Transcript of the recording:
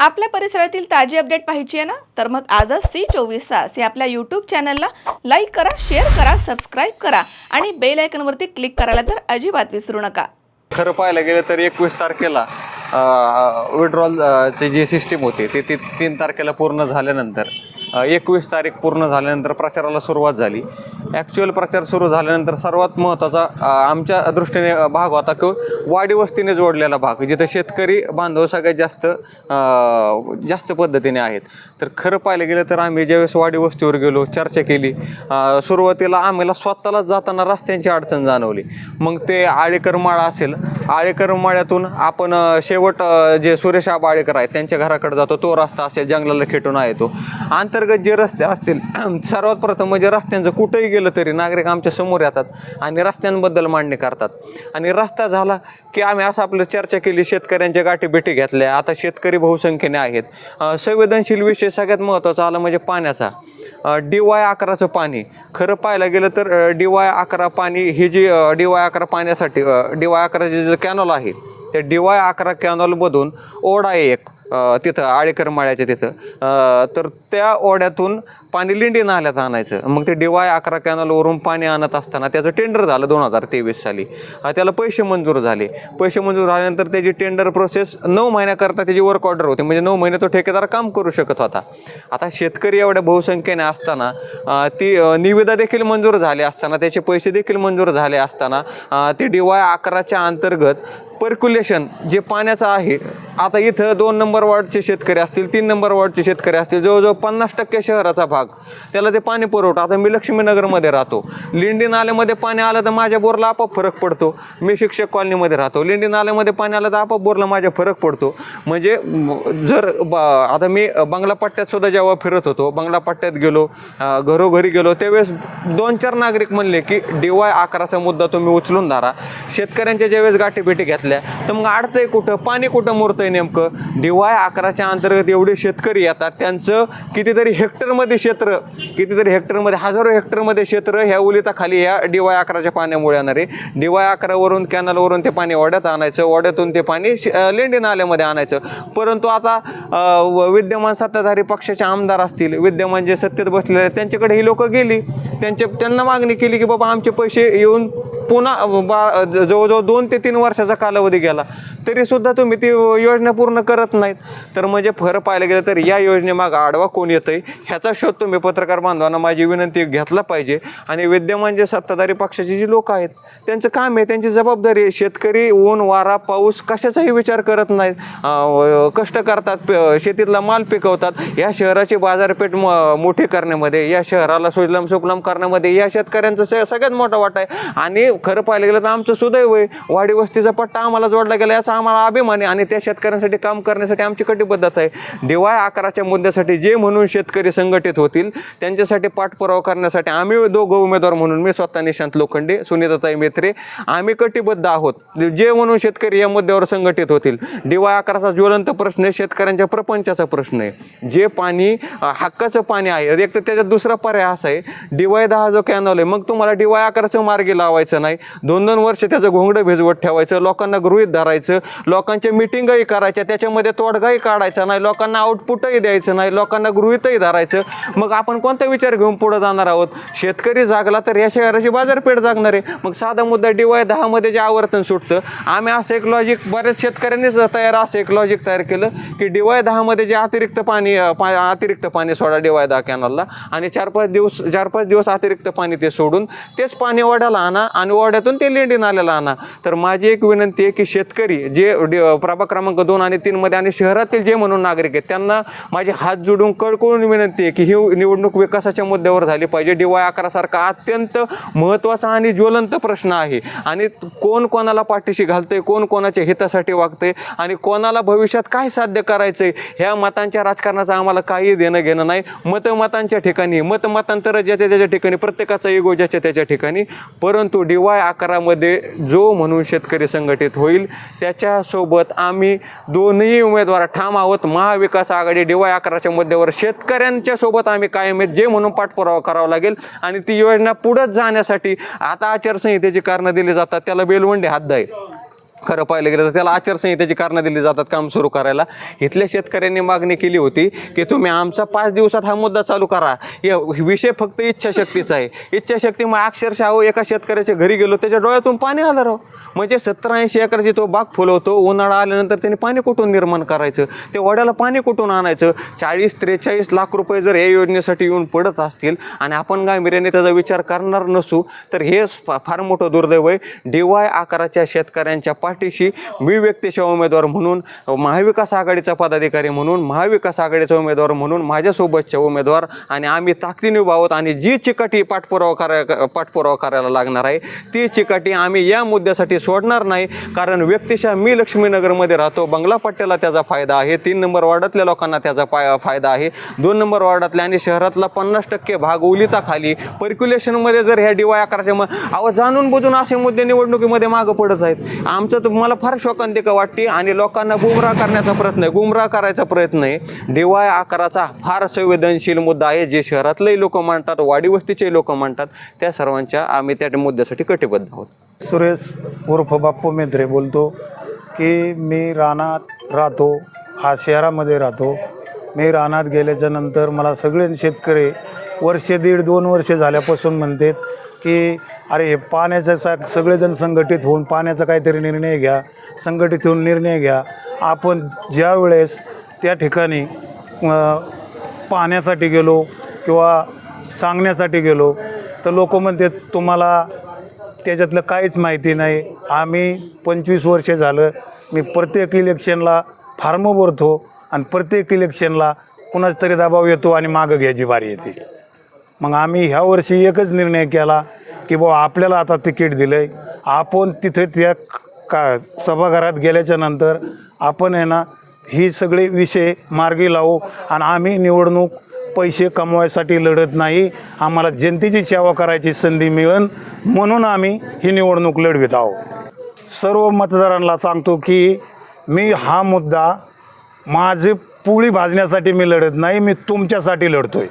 आपल्या परिसरातील ताजी अपडेट पाहिजे आहे ना? तर मग आजच सी चोवीस तास या आपल्या यूट्यूब चॅनलला लाईक करा शेअर करा सबस्क्राईब करा आणि बेल आयकनवरती क्लिक करायला तर अजिबात विसरू नका. खरं पाहायला गेलं तर एकवीस तारखेला विड्रॉलची जी सिस्टीम होती ती ती तीन तारखेला पूर्ण झाल्यानंतर एकवीस तारीख पूर्ण झाल्यानंतर प्रचाराला सुरुवात झाली. ॲक्च्युअल प्रचार सुरू झाल्यानंतर सर्वात महत्त्वाचा आमच्या दृष्टीने भाग होता की वाडी वस्तीने जोडलेला भाग जिथे शेतकरी बांधव सगळ्यात जास्त जास्त पद्धतीने आहेत. तर खरं पाहायला गेलं तर आम्ही ज्यावेळेस वाडी वस्तीवर गेलो चर्चा केली सुरुवातीला आम्हाला स्वतःलाच जाताना रस्त्यांची अडचण जाणवली. मग ते आळेकर माळा असेल आळेकर माळ्यातून आपण शेवट जे सुरेश आबा आळेकर आहेत त्यांच्या घराकडे जातो तो रस्ता असेल जंगलाला खेटून आहे तो. अंतर्गत जे रस्ते असतील सर्वात प्रथम म्हणजे रस्त्यांचं कुठेही गेलं तरी नागरिक आमच्यासमोर येतात आणि रस्त्यांबद्दल मांडणी करतात. आणि रस्ता झाला की आम्ही असं आपलं चर्चा केली शेतकऱ्यांच्या गाठीभेटी घेतल्या. आता शेतकरी बहुसंख्येने आहेत. संवेदनशील विषय सगळ्यात महत्त्वाचा आला म्हणजे पाण्याचा. डी वाय अकराचं पाणी. खरं पाहायला गेलं तर डी वाय अकरा पाणी हे जे डी वाय अकरा पाण्यासाठी डी वाय अकराचे जे कॅनॉल आहे त्या डी वाय अकरा कॅनॉलमधून ओढा आहे एक तिथं आळेकर माळ्याच्या तिथं तर त्या ओढ्यातून पाणी लिंडी नाल्यात आणायचं. मग ते डिवाय अकरा कॅनलवरून पाणी आणत असताना त्याचं टेंडर झालं दोन हजार तेवीस साली. त्याला पैसे मंजूर झाले. पैसे मंजूर झाल्यानंतर त्याची टेंडर प्रोसेस नऊ महिन्याकरता त्याची वर्क ऑर्डर होती. म्हणजे नऊ महिने तो ठेकेदार काम करू शकत होता. आता शेतकरी एवढ्या बहुसंख्येने असताना ती निविदा देखील मंजूर झाली असताना त्याचे पैसे देखील मंजूर झाले असताना ते डी वाय अकराच्या अंतर्गत पर्क्युलेशन जे पाण्याचं आहे आता इथं दोन नंबर वॉर्डचे शेतकरी असतील तीन नंबर वॉर्डचे शेतकरी असतील जवळजवळ पन्नास टक्के शहराचा भाग त्याला ते पाणी पुरवठा आता मी लक्ष्मीनगरमध्ये राहतो. लिंडी नाल्यामध्ये पाणी आलं तर माझ्या बोरला आपोआप फरक पडतो. मी शिक्षक कॉलनीमध्ये राहतो. लिंडी नाल्यामध्ये पाणी आलं तर आपोआप बोरला माझ्या फरक पडतो. म्हणजे जर ब आता मी बंगला पट्ट्यात सुद्धा जेव्हा फिरत होतो बंगला पट्ट्यात गेलो घरोघरी गेलो त्यावेळेस दोन चार नागरिक म्हणले की डी वाय अकराचा मुद्दा तुम्ही उचलून धरा. शेतकऱ्यांच्या ज्यावेळेस गाठीभेटी घेतल्या तर मग अडतंय कुठं पाणी कुठं मुरतंय नेमकं? डी वाय अकराच्या अंतर्गत एवढे शेतकरी येतात त्यांचं कितीतरी हेक्टरमध्ये क्षेत्र कितीतरी हेक्टरमध्ये हजारो हेक्टरमध्ये क्षेत्र ह्या उलिताखाली ह्या डी वाय अकराच्या पाण्यामुळे येणारे. डी वाय अकरावरून कॅनलवरून ते पाणी ओढ्यात आणायचं ओढ्यातून ते पाणी लेंडी नाल्यामध्ये आणायचं. परंतु आता व- विद्यमान सत्ताधारी पक्षाच्या आमदार असतील विद्यमान जे सत्तेत बसलेले त्यांच्याकडे ही लोकं गेली. त्यांचे त्यांना मागणी केली की बाबा आमचे पैसे येऊन पुन्हा बा जवळजवळ दोन ते तीन वर्षाचा कालावधी गेला. तरीसुद्धा तुम्ही ती योजना पूर्ण करत नाहीत. तर म्हणजे फरक पाहायला गेलं तर या योजनेमागं आडवा कोण येतं आहे ह्याचा शोध तुम्ही पत्रकार बांधवांना माझी विनंती घेतला पाहिजे. आणि विद्यमान जे सत्ताधारी पक्षाचे जे लोक आहेत त्यांचं काम आहे त्यांची जबाबदारी आहे. शेतकरी ऊन वारा पाऊस कशाचाही विचार करत नाहीत. कष्ट करतात शेतीतला माल पिकवतात. या शहराची बाजारपेठ म मोठी करण्यामध्ये या शहराला सुजलम सुकलम करण्यामध्ये या शेतकऱ्यांचा स सगळ्यात मोठा वाटा आहे. आणि खरं पाहायला गेलं तर आमचं सुदैव आहे. वाडी वस्तीचा पट्टा आम्हाला जोडला गेला याचा आम्हाला अभिमान आहे. आणि त्या शेतकऱ्यांसाठी काम करण्यासाठी आमची कटिबद्धता आहे. दिवाय आकाराच्या मुद्द्यासाठी जे म्हणून शेतकरी संघटित होतील त्यांच्यासाठी पाठपुरावा करण्यासाठी आम्ही दोघं उमेदवार म्हणून मी स्वतः निशांत लोखंडे सुनीताताई मेत्रे आम्ही कटिबद्ध आहोत. जे म्हणून शेतकरी या मुद्द्यावर संघटित होतील. दिवाय आकाराचा ज्वलंत प्रश्न आहे शेतकऱ्यांच्या प्रपंचाचा प्रश्न आहे. जे पाणी अ, हक्काचं पाणी आहे. एक तर त्याच्यात दुसरा पर्याय असा आहे डिवाय दहा जो कॅनॉल आहे मग तुम्हाला डिवाय आकाराचं मार्गी लावायचं नाही. दोन दोन वर्ष त्याचं घोंगडं भिजवत ठेवायचं लोकांना गृहित धरायचं लोकांच्या मिटिंगही करायच्या त्याच्यामध्ये तोडगाही काढायचा नाही लोकांना आउटपुटही द्यायचं नाही लोकांना गृहितही धरायचं. मग आपण कोणता विचार घेऊन पुढे जाणार आहोत? शेतकरी जागला तर या शहराची बाजारपेठ जागणार आहे. मग साधा मुद्दा डिवाय दहामध्ये जे आवर्तन सुटतं आम्ही असं एक लॉजिक बऱ्याच शेतकऱ्यांनीच तयार असं एक लॉजिक तयार केलं की डिवाय दहामध्ये जे अतिरिक्त पाणी पा अतिरिक्त पाणी सोडा डिवायदा कॅनलला आणि चार पाच दिवस चार पाच दिवस अतिरिक्त पाणी ते सोडून तेच पाणी ओढ्याला आणा आणि ओढ्यातून ते लेंडी नाल्याला आणा. तर माझी एक विनंती आहे की शेतकरी जे डि- प्रभाग क्रमांक दोन आणि तीनमध्ये आणि शहरातील जे म्हणून नागरिक आहेत त्यांना माझे हात जोडून कळकळून विनंती आहे की ही निवडणूक विकासाच्या मुद्द्यावर झाली पाहिजे. डिवाय अकरासारखा अत्यंत महत्त्वाचा आणि ज्वलंत प्रश्न आहे. आणि कोण कोणाला पाठीशी घालतंय कोण कोणाच्या हितासाठी वागतंय आणि कोणाला भविष्यात काय साध्य करायचंय ह्या मतांच्या राजकारणाचा आम्हाला काही देणं घेणं नाही. मतमतांच्या ठिकाणी मतमतांतर ज्याच्या त्याच्या ठिकाणी प्रत्येकाचा इगो ज्याच्या त्याच्या ठिकाणी. परंतु डिवाय आकारामध्ये जो म्हणून शेतकरी संघटित होईल त्याच्यासोबत आम्ही दोनही उमेदवार ठाम आहोत. महाविकास आघाडी डिवाय आकाराच्या मुद्द्यावर शेतकऱ्यांच्या सोबत आम्ही कायम आहेत जे म्हणून पाठपुरावा करावा लागेल. आणि ती योजना पुढंच जाण्यासाठी आता आचारसंहितेची कारणं दिली जातात त्याला बेलवंडे हात जाईल खरं पाहिलं गेलं तर त्याला आचारसंहितेची कारणं दिली जातात काम सुरू करायला. इथल्या शेतकऱ्यांनी मागणी केली होती की तुम्ही आमचा पाच दिवसात हा मुद्दा चालू करा. या विषय फक्त इच्छाशक्तीचा आहे. इच्छाशक्ती मग अक्षरशः अहो एका शेतकऱ्याच्या घरी गेलो त्याच्या डोळ्यातून पाणी आलं राव. म्हणजे सत्तर ऐंशी एकरची तो बाग फुलवतो उन्हाळा आल्यानंतर त्याने पाणी कुठून निर्माण करायचं? ते वड्याला पाणी कुठून आणायचं? चाळीस त्रेचाळीस लाख रुपये जर या योजनेसाठी येऊन पडत असतील आणि आपण गांभीर्याने त्याचा विचार करणार नसू तर हे फार मोठं दुर्दैव आहे. डी वाय आकाराच्या शेतकऱ्यांच्या पाठीशी मी व्यक्तिशा उमेदवार म्हणून महाविकास आघाडीचा पदाधिकारी म्हणून महाविकास आघाडीचा उमेदवार म्हणून माझ्यासोबतचे उमेदवार आणि आम्ही ताकदीने उभा आहोत आणि जी चिकाटी पाठपुरावा करा पाठपुरावा करायला लागणार आहे ती चिकाटी आम्ही या मुद्द्यासाठी सोडणार नाही कारण व्यक्तिशः मी लक्ष्मीनगरमध्ये राहतो बंगला पट्ट्याला त्याचा फायदा आहे तीन नंबर वार्डातल्या लोकांना त्याचा पाय फायदा आहे दोन नंबर वार्डातल्या आणि शहरातला पन्नास टक्के भाग ओलिताखाली पर्क्युलेशनमध्ये जर ह्या डिवाय अकराच्या मग अहो जाणून बुजून असे मुद्दे निवडणुकीमध्ये मागं पडत आहेत आमचं तर मला फार शोकांतिका वाटते आणि लोकांना गुमराह करण्याचा प्रयत्न आहे. गुमराह करायचा प्रयत्न आहे. डिवाय आकाराचा फार संवेदनशील मुद्दा आहे. जे शहरातले लोक मांडतात वाडीवस्तीचे लोक मांडतात त्या सर्वांच्या आम्ही त्या मुद्द्यासाठी कटिबद्ध आहोत. सुरेश उर्फ बाप्पू मेत्रे बोलतो की मी रानात राहतो हा शहरामध्ये राहतो. मी रानात गेल्याच्यानंतर मला सगळे शेतकरी वर्ष दीड दोन वर्षे झाल्यापासून म्हणतात की अरे हे पाण्याचं सा सगळेजण संघटित होऊन पाण्याचा काहीतरी निर्णय घ्या. संघटित होऊन निर्णय घ्या. आपण ज्या वेळेस त्या ठिकाणी पाहण्यासाठी गेलो किंवा सांगण्यासाठी गेलो तर लोक म्हणतात तुम्हाला त्याच्यातलं काहीच माहिती नाही. आम्ही पंचवीस वर्षे झालं. मी प्रत्येक इलेक्शनला फार्म भरतो आणि प्रत्येक इलेक्शनला कुणाचा तरी दबाव येतो आणि मागं घ्यायची बारी येते. मग आम्ही ह्या वर्षी एकच निर्णय केला की बुवा आपल्याला आता तिकीट दिलं आहे आपण तिथे त्या का सभागृहात गेल्याच्यानंतर आपण आहे ना ही सगळे विषय मार्गी लावू आणि आम्ही निवडणूक पैसे कमवायसाठी लढत नाही. आम्हाला जनतेची सेवा करायची संधी मिळेल म्हणून आम्ही ही निवडणूक लढवित आहोत. सर्व मतदारांना सांगतो की मी हा मुद्दा माझे पोळी भाजण्यासाठी मी लढत नाही मी तुमच्यासाठी लढतो आहे